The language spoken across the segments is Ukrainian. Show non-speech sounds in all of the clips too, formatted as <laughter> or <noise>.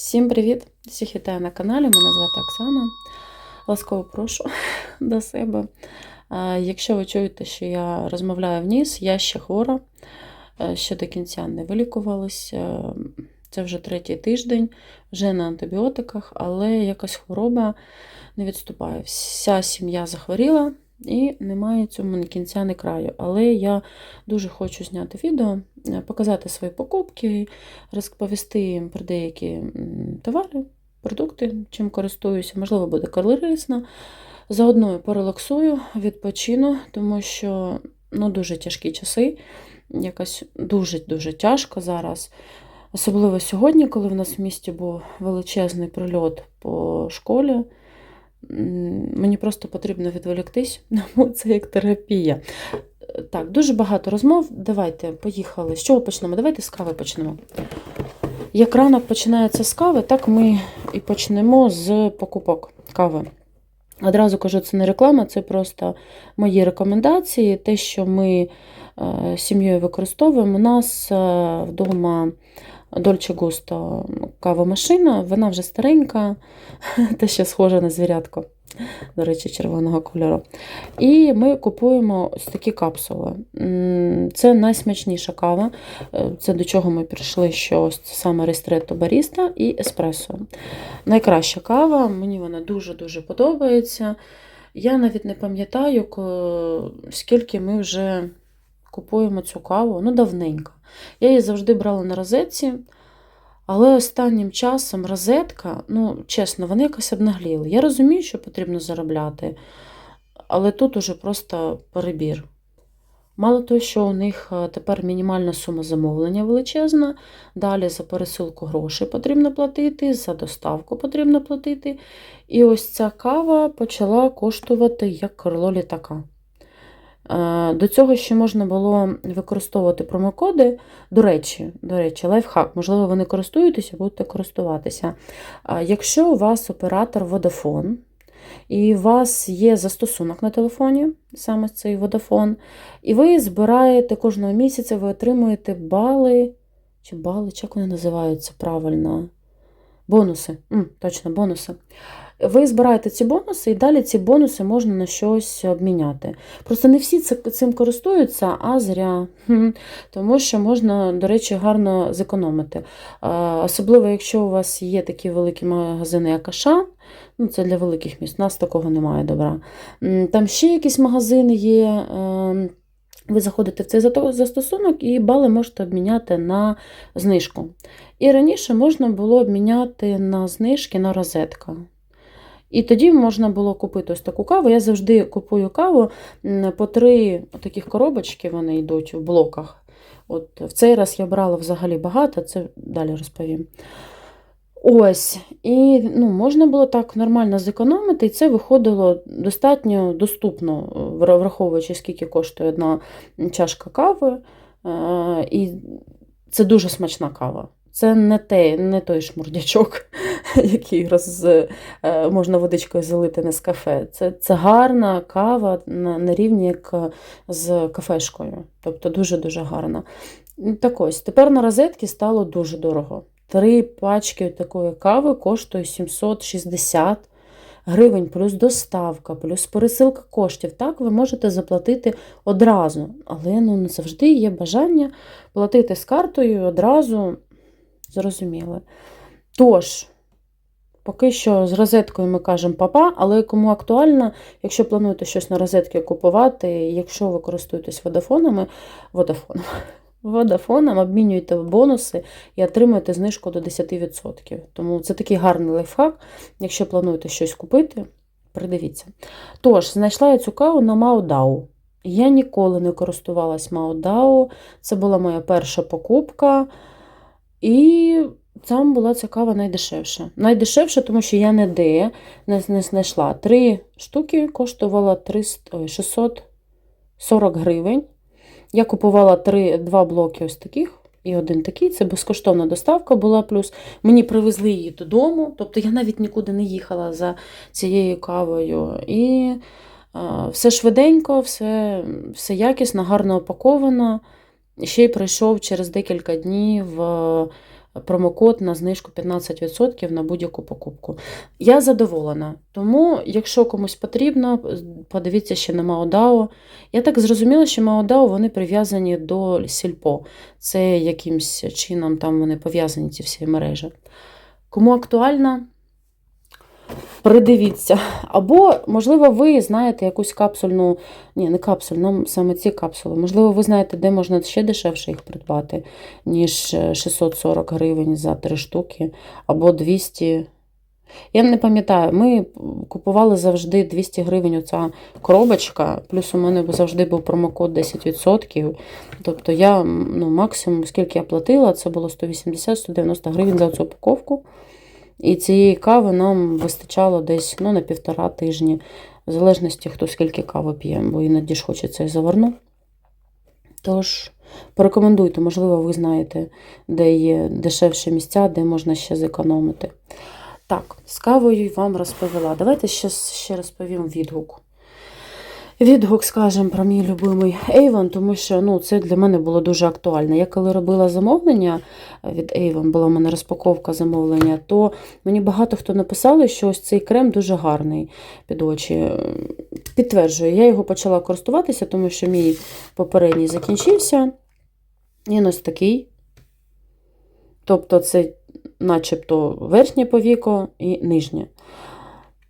Всім привіт! Всіх вітаю на каналі. Мене звати Оксана. Ласкаво прошу <laughs> до себе. Якщо ви чуєте, що я розмовляю в я ще хвора, е, ще до кінця не вилікувалась. Е, Це вже третій тиждень, вже на антибіотиках, але якась хвороба не відступає. Вся сім'я захворіла і немає цьому ні кінця, ні краю. Але я дуже хочу зняти відео, е, показати свої покупки, розповісти їм про деякі товари, продукти, чим користуюся, можливо, буде корисно. Заодно порелаксую, відпочину, тому що ну, дуже тяжкі часи. Якось дуже-дуже тяжко зараз. Особливо сьогодні, коли в нас в місті був величезний прильот по школі. Мені просто потрібно відволіктись, <laughs> це як терапія. Так, дуже багато розмов. Давайте, поїхали. З чого почнемо? Давайте з кави почнемо. Як ранок починається з кави, так ми і почнемо з покупок кави. Одразу кажу, це не реклама, це просто мої рекомендації. Те, що ми е, з сім'єю використовуємо. У нас е, вдома Dolce Gusto кавомашина, вона вже старенька, <laughs> те, що схожа на звірятко, до речі, червоного кольору. І ми купуємо ось такі капсули. Це найсмачніша кава. Е, Це до чого ми прийшли, що ось саме Ristretto Barista і еспресо. Найкраща кава, мені вона дуже-дуже подобається. Я навіть не пам'ятаю, скільки ми вже купуємо цю каву. Ну, давненько. Я її завжди брала на розетці, але останнім часом розетка, ну, чесно, вони якось обнагліли. Я розумію, що потрібно заробляти, але тут уже просто перебір. Мало того, що у них е, тепер мінімальна сума замовлення величезна, далі за пересилку грошей потрібно платити, за доставку потрібно платити. І ось ця кава почала коштувати як крило літака. Е, До цього ще можна було використовувати промокоди. До речі, до речі, лайфхак, можливо, ви не користуєтеся, будете користуватися. Якщо у вас оператор Vodafone, і у вас є застосунок на телефоні, саме цей Vodafone, і ви збираєте кожного місяця, ви отримуєте бали, чи бали, як вони називаються правильно? Бонуси. М, точно, бонуси. Ви збираєте ці бонуси, і далі ці бонуси можна на щось обміняти. Просто не всі цим користуються, а зря. Тому що можна, до речі, гарно зекономити. Особливо, якщо у вас є такі великі магазини, як Ашан, ну це для великих міст, у нас такого немає добра. Там ще якісь магазини є. ем, Ви заходите в цей застосунок і бали можете обміняти на знижку. І раніше можна було обміняти на знижки на розетка. І тоді можна було купити ось таку каву. Я завжди купую каву по три таких коробочки, вони йдуть в блоках. От В цей раз я брала взагалі багато, це далі розповім. Ось, і ну, можна було так нормально зекономити, і це виходило достатньо доступно, враховуючи, скільки коштує одна чашка кави. Е, І це дуже смачна кава. Це не, те, не той шмурдячок, <laughs> який роз, е, можна водичкою залити не з кафе. Це, це гарна кава на, на рівні як е, з кафешкою. Тобто дуже-дуже гарна. Так ось, тепер на розетки стало дуже дорого. Три пачки такої кави коштує 760 гривень, плюс доставка, плюс пересилка коштів. Так, ви можете заплатити одразу, але ну, не завжди є бажання платити з картою одразу. Зрозуміли. Тож, поки що з розеткою ми кажемо папа, але кому актуально, якщо плануєте щось на розетки купувати, якщо ви користуєтесь водофонами, водофоном, <laughs> водофоном, обмінюєте бонуси і отримуєте знижку до 10%. Тому це такий гарний лайфхак. Якщо плануєте щось купити, придивіться. Тож, знайшла я цю каву на Маудау. Я ніколи не користувалась Маудау. Це була моя перша покупка. І там була ця кава найдешевша. Найдешевша, тому що я ніде не, не знайшла. Три штуки коштувала 300, ой, 640 гривень. Я купувала три, два блоки ось таких і один такий. Це безкоштовна доставка була. Плюс мені привезли її додому. Тобто я навіть нікуди не їхала за цією кавою. І а, все швиденько, все, все якісно, гарно упаковано. Ще й прийшов через декілька днів е, промокод на знижку 15% на будь-яку покупку. Я задоволена. Тому, якщо комусь потрібно, подивіться ще на Маодао. Я так зрозуміла, що Маодао вони прив'язані до Сільпо. Це якимось чином там вони пов'язані, ці всі мережі. Кому актуально, придивіться. Або, можливо, ви знаєте якусь капсульну, ні, не капсуль, нам саме ці капсули. Можливо, ви знаєте, де можна ще дешевше їх придбати, ніж 640 гривень за три штуки, або 200. Я не пам'ятаю, ми купували завжди 200 гривень оця коробочка, плюс у мене завжди був промокод 10%. Тобто я ну, максимум, скільки я платила, це було 180-190 гривень за цю упаковку. І цієї кави нам вистачало десь ну, на півтора тижні, в залежності, хто скільки кави п'є, бо іноді ж хочеться і заварну. Тож, порекомендуйте, можливо, ви знаєте, де є дешевші місця, де можна ще зекономити. Так, з кавою вам розповіла. Давайте ще, ще розповім відгук. Відгук, скажімо, про мій любимий Avon, тому що ну, це для мене було дуже актуально. Я коли робила замовлення від Avon, була в мене розпаковка замовлення, то мені багато хто написали, що ось цей крем дуже гарний під очі. Підтверджую, я його почала користуватися, тому що мій попередній закінчився. Він ось такий. Тобто, це начебто верхнє повіко і нижнє.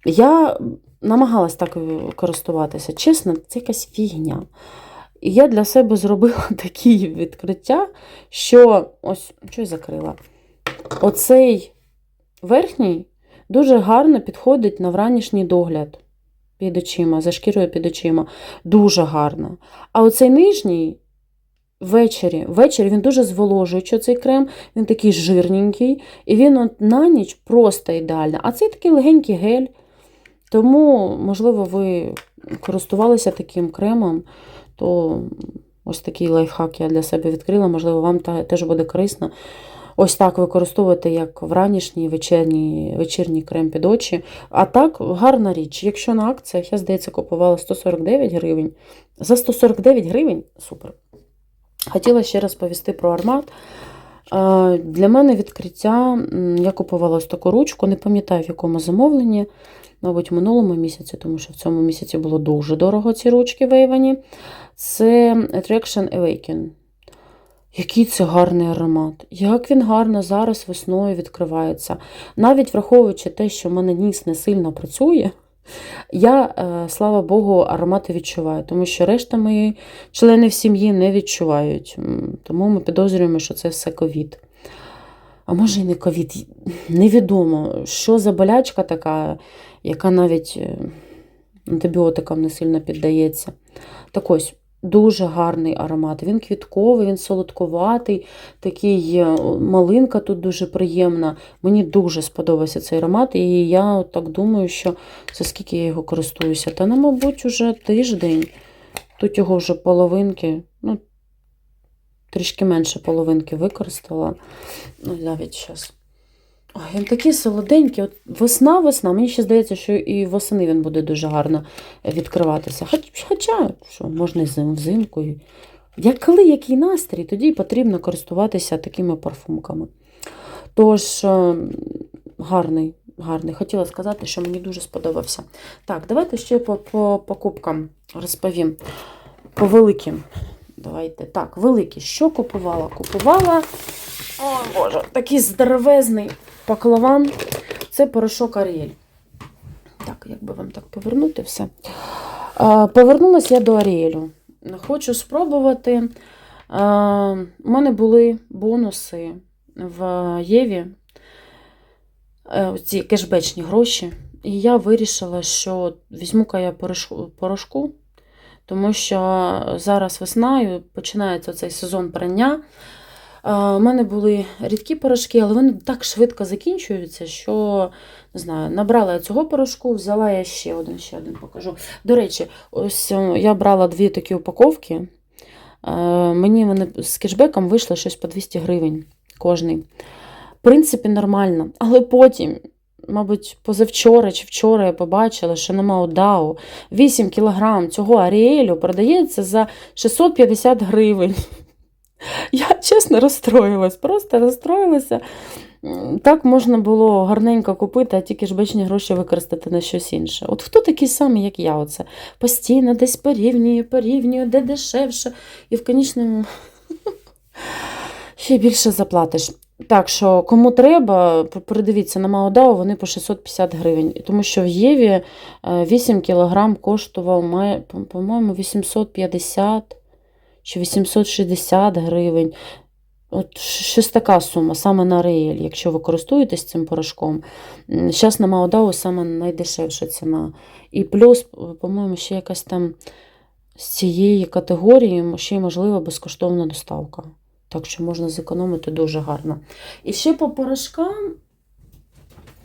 Я намагалась так користуватися. Чесно, це якась фігня. І я для себе зробила <laughs> такі відкриття, що ось, що я закрила? Оцей верхній дуже гарно підходить на вранішній догляд під очима, за шкірою під очима. Дуже гарно. А оцей нижній. Ввечері ввечері він дуже зволожуючий цей крем, він такий жирненький, і він от на ніч просто ідеально. А цей такий легенький гель. Тому, можливо, ви користувалися таким кремом, то ось такий лайфхак я для себе відкрила, можливо, вам теж буде корисно. Ось так використовувати як вранішній вечірній вечірній крем під очі. А так, гарна річ. Якщо на акціях, я, здається, купувала 149 гривень. За 149 гривень супер. Хотіла ще раз повісти про армат. Для мене відкриття, я купувала ось таку ручку, не пам'ятаю, в якому замовленні, мабуть, в минулому місяці, тому що в цьому місяці було дуже дорого ці ручки вейвані. Це Attraction Awaken. Який це гарний аромат. Як він гарно зараз весною відкривається. Навіть враховуючи те, що в мене ніс не сильно працює, я, е, слава Богу, аромати відчуваю, тому що решта мої члени в сім'ї не відчувають. Тому ми підозрюємо, що це все ковід. А може і не ковід. Невідомо, що за болячка така, яка навіть е, антибіотикам не сильно піддається. Так ось, Дуже гарний аромат. Він квітковий, він солодкуватий, такий е, малинка тут дуже приємна. Мені дуже сподобався цей аромат, і я так думаю, що це скільки я його користуюся. Та, ну, мабуть, уже тиждень. Тут його вже половинки, ну, трішки менше половинки використала. Ну, навіть зараз. Ой, він такий солоденький. От Весна-весна. Мені ще здається, що і восени він буде дуже гарно відкриватися. Хоча, що, можна і взимку. Як коли який настрій, тоді потрібно користуватися такими парфумками. Тож, е, гарний, гарний. Хотіла сказати, що мені дуже сподобався. Так, давайте ще по, по покупкам розповім. По великим. Давайте. Так, великі. Що купувала? Купувала. О, Боже, такий здоровезний паклаван це порошок Аріель. Так, як вам так повернути все. Повернулася я до Аріелю. Хочу спробувати. У мене були бонуси в Єві, е, ці кешбечні гроші. І я вирішила, що візьму-ка я порошку, тому що зараз весною починається цей сезон прання. У мене були рідкі порошки, але вони так швидко закінчуються, що не знаю, набрала я цього порошку, взяла я ще один, ще один покажу. До речі, ось е, я брала дві такі упаковки. Мені вони з кешбеком вийшло щось по 200 гривень кожний. В принципі, нормально. Але потім, мабуть, позавчора чи вчора я побачила, що на Маудау 8 кг цього аріелю продається за 650 гривень. Я чесно розстроїлась, просто розстроїлася. Так можна було гарненько купити, а тільки ж бачні гроші використати на щось інше. От хто такий самий, як я, оце постійно десь порівнює, порівнює, де дешевше, і в конічному <laughs> ще більше заплатиш. Так що, кому треба, передивіться на Маодау, вони по 650 гривень. Тому що в Єві е, 8 кг коштував, по- по-моєму, 850 чи 860 гривень. От щось така сума, саме на Реель, якщо ви користуєтесь цим порошком. Зараз на Маодау саме найдешевша ціна. І плюс, по-моєму, ще якась там з цієї категорії ще й можлива безкоштовна доставка. Так що можна зекономити дуже гарно. І ще по порошкам,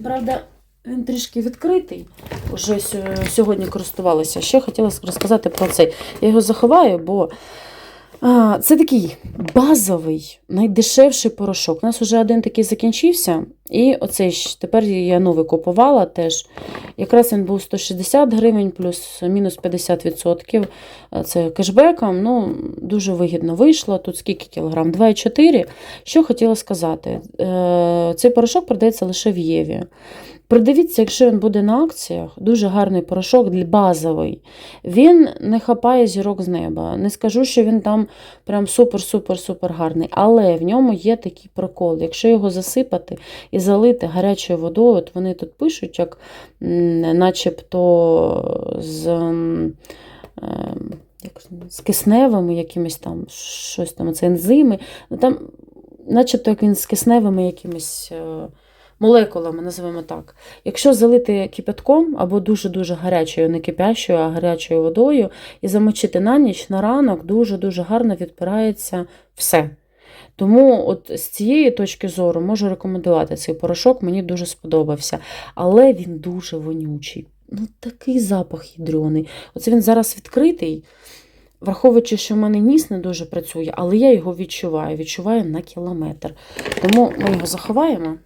правда, він трішки відкритий. Уже сьо- сьогодні користувалася. Ще хотіла розказати про цей. Я його заховаю, бо це такий базовий, найдешевший порошок. У нас вже один такий закінчився. І оцей ж тепер я новий купувала теж. Якраз він був 160 гривень плюс мінус 50%. Е, Це кешбеком. Ну, дуже вигідно вийшло. Тут скільки кілограм? 2,4. Що хотіла сказати? Е, Цей порошок продається лише в Єві. Придивіться, якщо він буде на акціях, дуже гарний порошок базовий. Він не хапає зірок з неба. Не скажу, що він там прям супер-супер-супер гарний. Але в ньому є такий прикол. Якщо його засипати і залити гарячою водою, от вони тут пишуть, як начебто з. ем, як з кисневими якимись там, щось там, це ензими. Ну, там, начебто, як він з кисневими якимись е, молекулами, називаємо так. Якщо залити кипятком або дуже-дуже гарячою, не кипящою, а гарячою водою, і замочити на ніч, на ранок, дуже-дуже гарно відпирається все. Тому от з цієї точки зору можу рекомендувати цей порошок, мені дуже сподобався. Але він дуже вонючий. Ну, такий запах ядрений. Оце він зараз відкритий, враховуючи, що в мене ніс не дуже працює, але я його відчуваю, відчуваю на кілометр. Тому ми його заховаємо.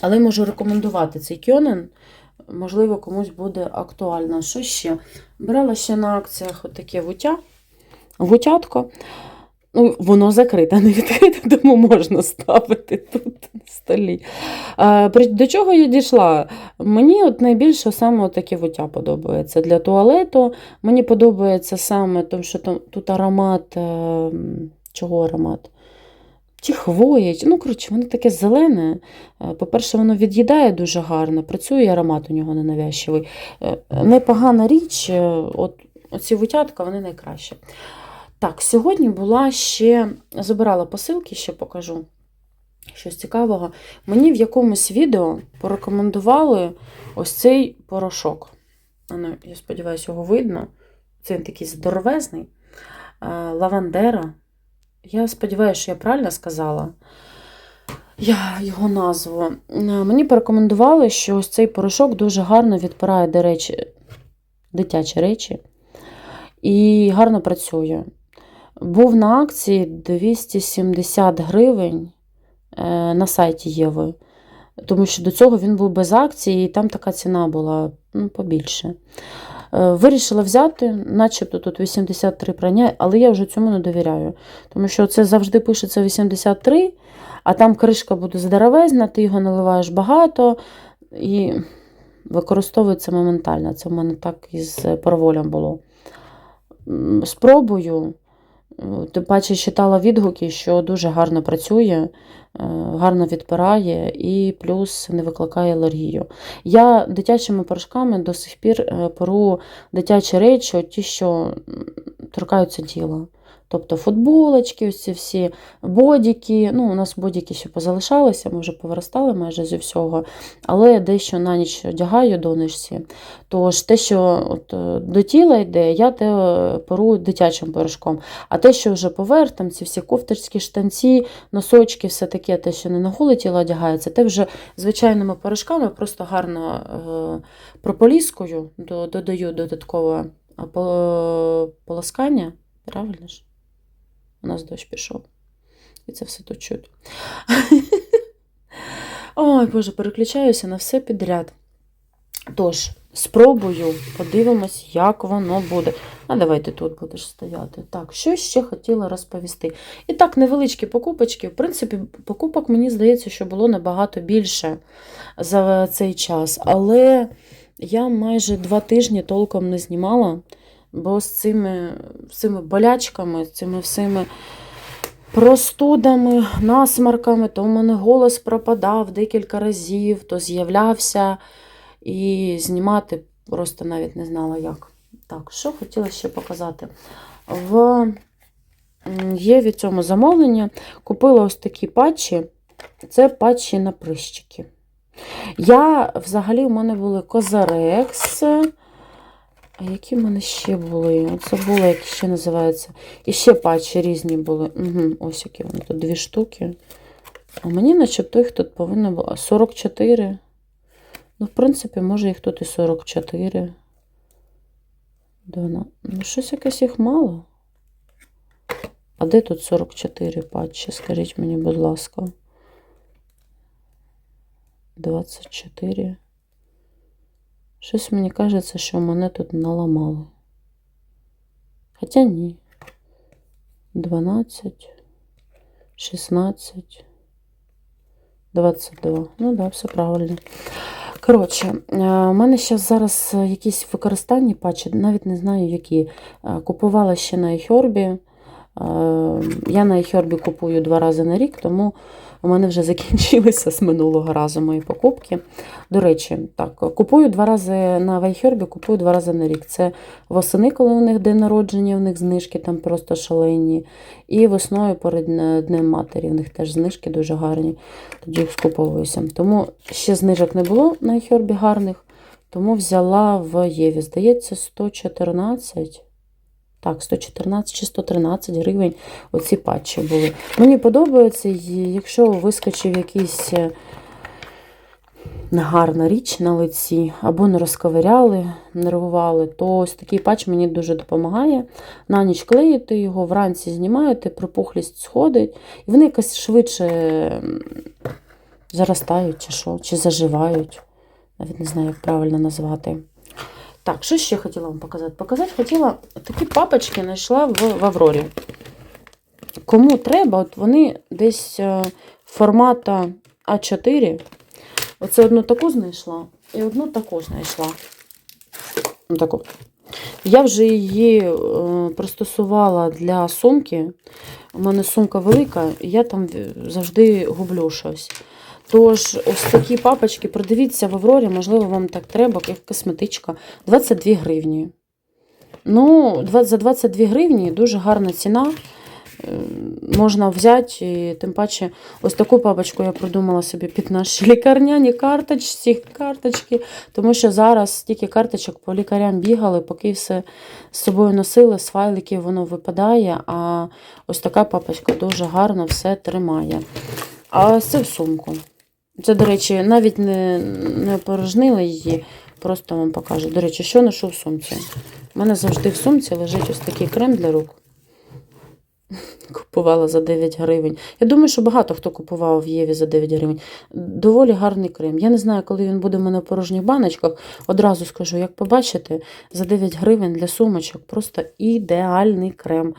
Але можу рекомендувати цей кьонен. Можливо, комусь буде актуально. Що ще? Брала ще на акціях отаке вуття. Вутятко. Ну, воно закрите, <laughs> не відкрите, тому можна ставити тут на столі. А, до чого я дійшла? Мені от найбільше саме таке вуття подобається для туалету. Мені подобається саме, тому що тут аромат. е, Чого аромат? Чи хвої, чи- ну, коротше, воно таке зелене. Е, По-перше, воно від'їдає дуже гарно, працює аромат у нього ненавязчивий. Е, Непогана річ, от оці вутятка, вони найкращі. Так, сьогодні була ще, забирала посилки, ще покажу щось цікавого. Мені в якомусь відео порекомендували ось цей порошок. Ну, я сподіваюся, його видно. Це він такий здоровезний. Лавандера. Я сподіваюся, що я правильно сказала. Я його назву. Мені порекомендували, що ось цей порошок дуже гарно відпирає, до речі, дитячі речі. І гарно працює. Був на акції 270 гривень е, на сайті Єви. Тому що до цього він був без акції, і там така ціна була ну, побільше. Е, Вирішила взяти, начебто тут 83 прання, але я вже цьому не довіряю. Тому що це завжди пишеться 83, а там кришка буде здоровезна, ти його наливаєш багато і використовується моментально. Це в мене так із парволем було. Спробую. Тим паче читала відгуки, що дуже гарно працює, е, гарно відпирає і плюс не викликає алергію. Я дитячими порошками до сих пір е, перу дитячі речі, ті, що торкаються тіла. Тобто футболочки, ось всі бодіки. Ну, у нас бодіки ще позалишалися, ми вже повиростали майже зі всього. Але дещо на ніч одягаю донечці. Тож те, що от, е, до тіла йде, я те е, перу дитячим порошком. А те, що вже поверх, там ці всі кофточки, штанці, носочки, все таке, те, що не на голе тіло одягається, те вже звичайними порошками просто гарно е, прополіскую, додаю додаткове а, полоскання. Правильно ж? У нас дощ пішов. І це все тут чути. <laughs> Ой, Боже, переключаюся на все підряд. Тож, спробую, подивимось, як воно буде. А давай ти тут будеш стояти. Так, що ще хотіла розповісти. І так, невеличкі покупочки. В принципі, покупок, мені здається, що було набагато більше за цей час. Але я майже два тижні толком не знімала, бо з цими, цими болячками, з цими всіми простудами, насмарками, то в мене голос пропадав декілька разів, то з'являвся. І знімати просто навіть не знала як. Так, що хотіла ще показати? В є від цьому замовлення. Купила ось такі патчі. Це патчі на прищики. Я взагалі у мене були Козарекс. А які в мене ще були? Це було, як ще називається. І ще патчі різні були. Угу, ось які вони тут дві штуки. А мені, начебто, їх тут повинно було 44. Ну, в принципі, може їх тут і 44. Двана- Ну, щось якесь їх мало. А де тут 44 патчі? Скажіть мені, будь ласка. 24. Щось мені кажеться, що мене тут наламали. Хоча ні. 12, 16, 22. Ну да, все правильно. Коротше, е, у мене ще зараз е, якісь використання патчі, навіть не знаю які. Е, Купувала ще на iHerb. Я на iHerb купую два рази на рік, тому у мене вже закінчилися з минулого разу мої покупки. До речі, так, купую два рази на iHerb, купую два рази на рік. Це восени, коли у них день народження, у них знижки там просто шалені. І весною перед Днем Матері, у них теж знижки дуже гарні. Тоді їх скуповуюся. Тому ще знижок не було на iHerb гарних, тому взяла в Єві. Здається, 114. Так, 114 чи 113 гривень оці патчі були. Мені подобається, якщо вискочив якийсь е, гарна річ на лиці, або не розковиряли, нервували, то ось такий патч мені дуже допомагає. На ніч клеїти його, вранці знімаєте, припухлість сходить, і вони якось швидше заростають, чи що, чи заживають. Навіть не знаю, як правильно назвати. Так, що ще хотіла вам показати? Показати хотіла такі папочки знайшла в, в Аврорі. Кому треба, от вони десь е, формата А4. Оце одну таку знайшла і одну таку знайшла. Ну, Таку. Я вже її е, пристосувала для сумки. У мене сумка велика, і я там завжди гублю щось. Тож, ось такі папочки, продивіться в Аврорі, можливо, вам так треба, як косметичка. 22 гривні. Ну, за 22 гривні дуже гарна ціна. Е, Можна взяти, і тим паче, ось таку папочку я придумала собі під наші <laughs> лікарняні карточці, карточки, тому що зараз стільки карточок по лікарям бігали, поки все з собою носили, з файликів воно випадає, а ось така папочка дуже гарно все тримає. А це в сумку. Це, до речі, навіть не, не опорожнила її, просто вам покажу. До речі, що ношу в сумці? У мене завжди в сумці лежить ось такий крем для рук. <laughs> Купувала за 9 гривень. Я думаю, що багато хто купував в Єві за 9 гривень. Доволі гарний крем. Я не знаю, коли він буде в мене в порожніх баночках. Одразу скажу, як побачите, за 9 гривень для сумочок просто ідеальний крем.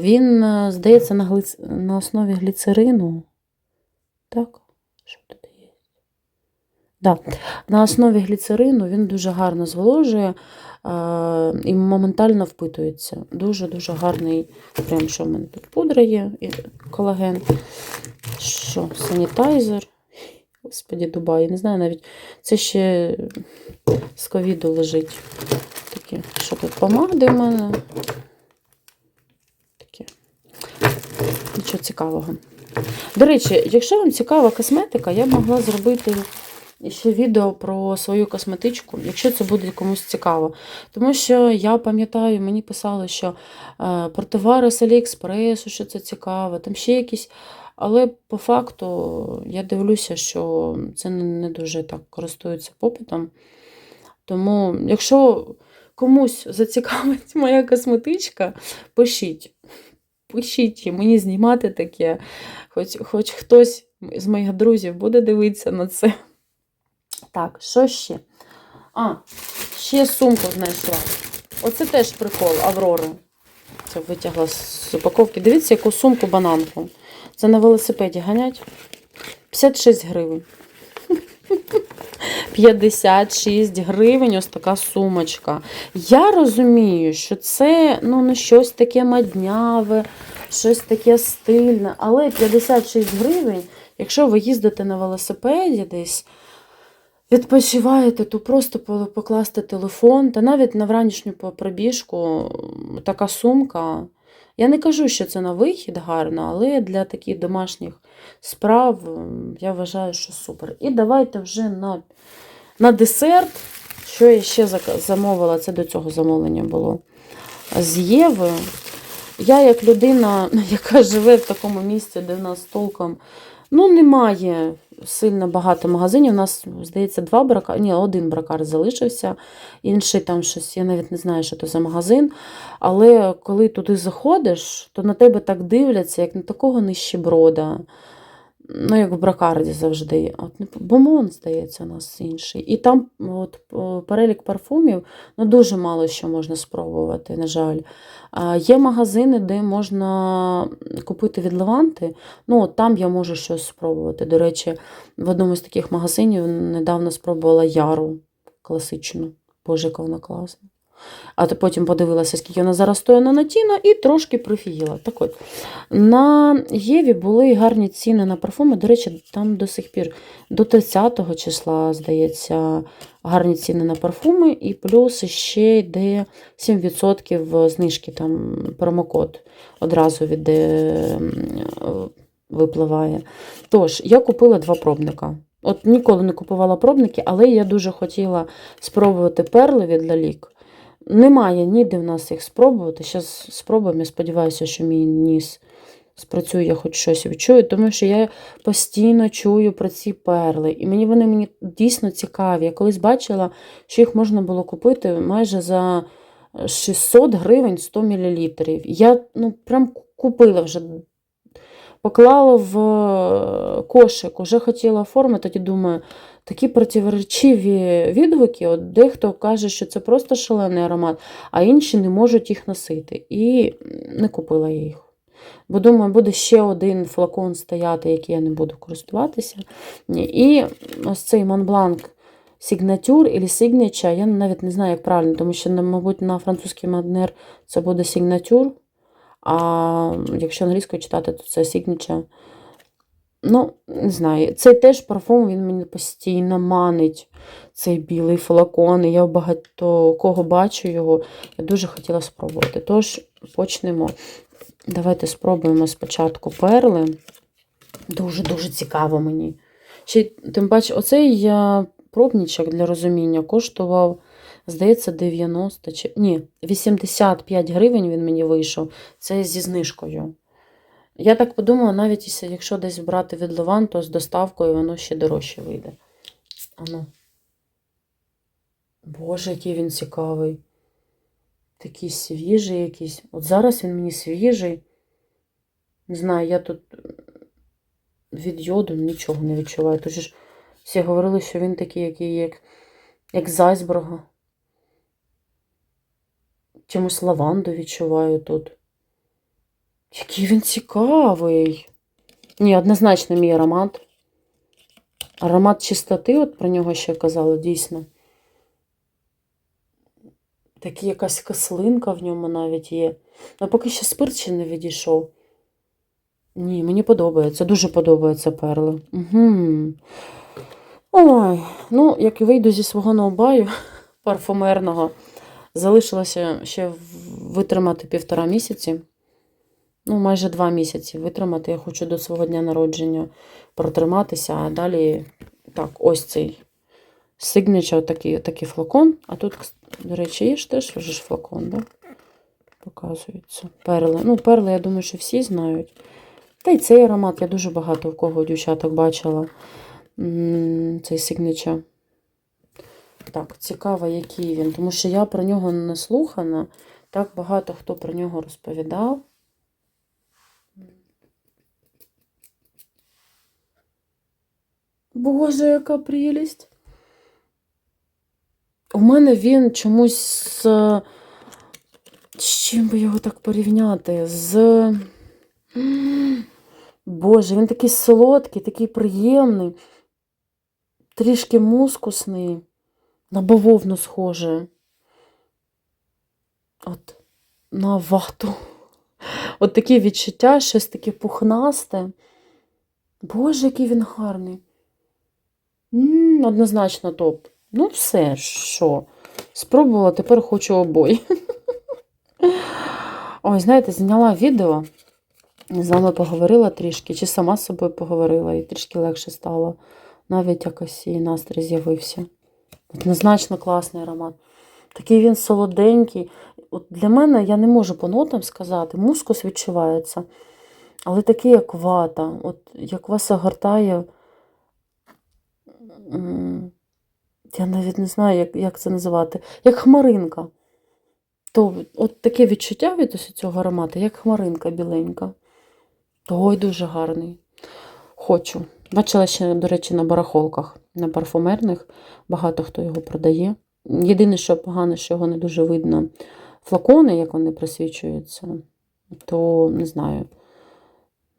Він, е, здається, на, глиц... на основі гліцерину. Так? Що тут є? Да. На основі гліцерину він дуже гарно зволожує е, і моментально впитується. Дуже-дуже гарний крем, що в мене тут пудра є, і колаген. Що, санітайзер. Господі, Дубай, не знаю навіть. Це ще з ковіду лежить. Такі, що тут помади в мене. Такі. Нічого цікавого. До речі, якщо вам цікава косметика, я б могла зробити ще відео про свою косметичку, якщо це буде комусь цікаво. Тому що я пам'ятаю, мені писали, що е, про товари з Аліекспресу, що це цікаво, там ще якісь. Але по факту я дивлюся, що це не дуже так користується попитом. Тому, якщо комусь зацікавить <laughs> моя косметичка, пишіть. Пишіть мені знімати таке. Хоч, хоч хтось з моїх друзів буде дивитися на це. Так, що ще? А, Ще сумку знайшла. Оце теж прикол Аврори. Це витягла з упаковки. Дивіться, яку сумку бананку. Це на велосипеді ганять. 56 гривень. 56 гривень ось така сумочка. Я розумію, що це ну, не щось таке мадняве, щось таке стильне, але 56 гривень, якщо ви їздите на велосипеді десь, відпочиваєте, то просто покласти телефон, та навіть на вранішню пробіжку така сумка. Я не кажу, що це на вихід гарно, але для таких домашніх справ я вважаю, що супер. І давайте вже на, на десерт. Що я ще замовила, це до цього замовлення було з Єви. Я, як людина, <laughs> яка живе в такому місці, де в нас толком ну, немає сильно багато магазинів. У нас, здається, два бракари, ні, один бракар залишився, інший там щось, я навіть не знаю, що це за магазин. Але коли туди заходиш, то на тебе так дивляться, як на такого нищеброда. Ну, як в бракарді завжди. От, не- Бомон, здається, у нас інший. І там от, перелік парфумів, ну дуже мало що можна спробувати, на жаль. Є магазини, де можна купити від Леванти. Ну, от там я можу щось спробувати. До речі, в одному з таких магазинів недавно спробувала яру класичну. Боже, яка вона класна. А потім подивилася, скільки вона зараз стоїть на Натіно, і трошки прифігіла. Так от, на Єві були гарні ціни на парфуми. До речі, там до сих пір до 30 числа, здається, гарні ціни на парфуми, і плюс ще йде 7% знижки, там промокод одразу від е, випливає. Тож, я купила два пробника. От ніколи не купувала пробники, але я дуже хотіла спробувати перли від Лалік. Немає ніде в нас їх спробувати. Зараз спробуємо. Я сподіваюся, що мій ніс спрацює, хоч щось відчую, тому що я постійно чую про ці перли. І мені вони мені дійсно цікаві. Я колись бачила, що їх можна було купити майже за 600 гривень 100 мл. Я ну, прям купила вже. Поклала в е, кошик, уже хотіла оформити, тоді думаю, такі противоречиві відгуки. От дехто каже, що це просто шалений аромат, а інші не можуть їх носити. І не купила я їх. Бо думаю, буде ще один флакон стояти, який я не буду користуватися. І ось цей Montblanc Signature або Signature, я навіть не знаю, як правильно, тому що, мабуть, на французький манер це буде Signature. А якщо англійською читати, то це Signature. Ну, не знаю. Цей теж парфум він мені постійно манить. Цей білий флакон. Я багато кого бачу його. Я дуже хотіла спробувати. Тож, почнемо. Давайте спробуємо спочатку перли. Дуже-дуже цікаво мені. Ще, тим паче, оцей я пробничок для розуміння коштував, здається, 90 чи ні, 85 гривень він мені вийшов. Це зі знижкою. Я так подумала, навіть якщо- десь брати від Леван, то з доставкою воно ще дорожче вийде. Ану. Боже, який він цікавий. Такий свіжий якийсь. От зараз він мені свіжий. Не знаю, я тут від йоду нічого не відчуваю. Тож ж всі говорили, що він такий, який як, як з айсберга. Чомусь лаванду відчуваю тут. Який він цікавий. Ні, однозначно мій аромат. Аромат чистоти, от про нього ще казали, дійсно. Такий якась кислинка в ньому навіть є. А поки ще спирт ще не відійшов. Ні, мені подобається, дуже подобаються перли. Угу. Ой, ну, як і вийду зі свого ноубаю парфумерного, залишилося ще витримати півтора місяці. Ну, майже два місяці витримати. Я хочу до свого дня народження протриматися, а далі так, ось цей Signature, такий, такий флакон. А тут, до речі, є ж теж вже ж флакон, да? Показується. Перли. Ну, перли, я думаю, що всі знають. Та й цей аромат я дуже багато в кого дівчаток бачила. Цей Signature. Так, цікаво, який він, тому що я про нього не наслухана. Так багато хто про нього розповідав. Боже, яка прелість. У мене він чомусь з. З чим би його так порівняти? З. Боже, він такий солодкий, такий приємний, трішки мускусний, на бавовну схоже. От, на вату. От такі відчуття, щось таке пухнасте. Боже, який він гарний. Однозначно топ. Ну, все, що? Спробувала, тепер хочу обой. <laughs> Ой, знаєте, зняла відео, з вами поговорила трішки, чи сама з собою поговорила, і трішки легше стало. Навіть якось і настрій з'явився. Однозначно класний аромат. Такий він солоденький. От для мене я не можу по нотам сказати, мускус відчувається, але такий, як вата, от як вас огортає. Я навіть не знаю, як, як це називати, як хмаринка. То от таке відчуття від ось цього аромату, як хмаринка біленька. Ой, дуже гарний. Хочу. Бачила ще, до речі, на барахолках, на парфумерних. Багато хто його продає. Єдине, що погано, що його не дуже видно флакони, як вони присвічуються, то не знаю.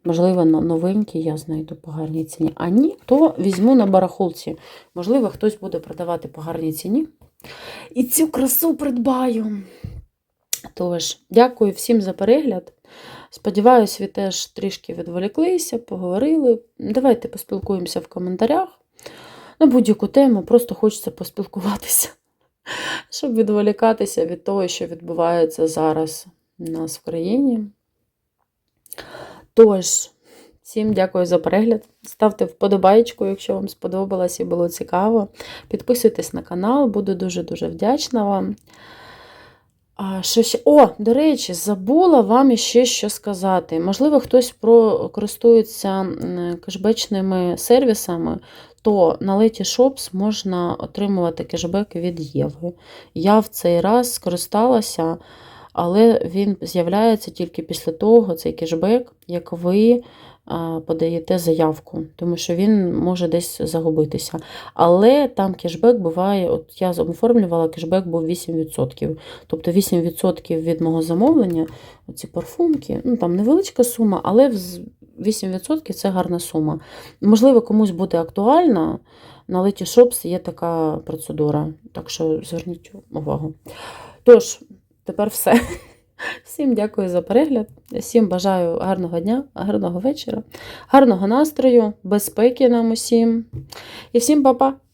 Можливо, на- новенькі я знайду по гарній ціні. А ні, то візьму на барахолці. Можливо, хтось буде продавати по гарній ціні. І цю красу придбаю. Тож, дякую всім за перегляд. Сподіваюсь, ви теж трішки відволіклися, поговорили. Давайте поспілкуємося в коментарях. На будь-яку тему, просто хочеться поспілкуватися, <laughs> щоб відволікатися від того, що відбувається зараз у нас в країні. Тож, всім дякую за перегляд. Ставте вподобайку, якщо вам сподобалось і було цікаво. Підписуйтесь на канал, буду дуже-дуже вдячна вам. А що ще? О, до речі, забула вам іще що сказати. Можливо, хтось про... користується кешбечними сервісами, то на Leti Shops можна отримувати кешбек від Єви. Я в цей раз скористалася, але він з'являється тільки після того, цей кешбек, як ви подаєте заявку, тому що він може десь загубитися. Але там кешбек буває, от я оформлювала, кешбек був 8%. Тобто 8% від мого замовлення, оці парфумки, ну там невеличка сума, але 8% це гарна сума. Можливо, комусь буде актуальна. На Leti Shops є така процедура, так що зверніть увагу. Тож, тепер все. <laughs> Всім дякую за перегляд. Всім бажаю гарного дня, гарного вечора, гарного настрою, безпеки нам усім. І всім па-па!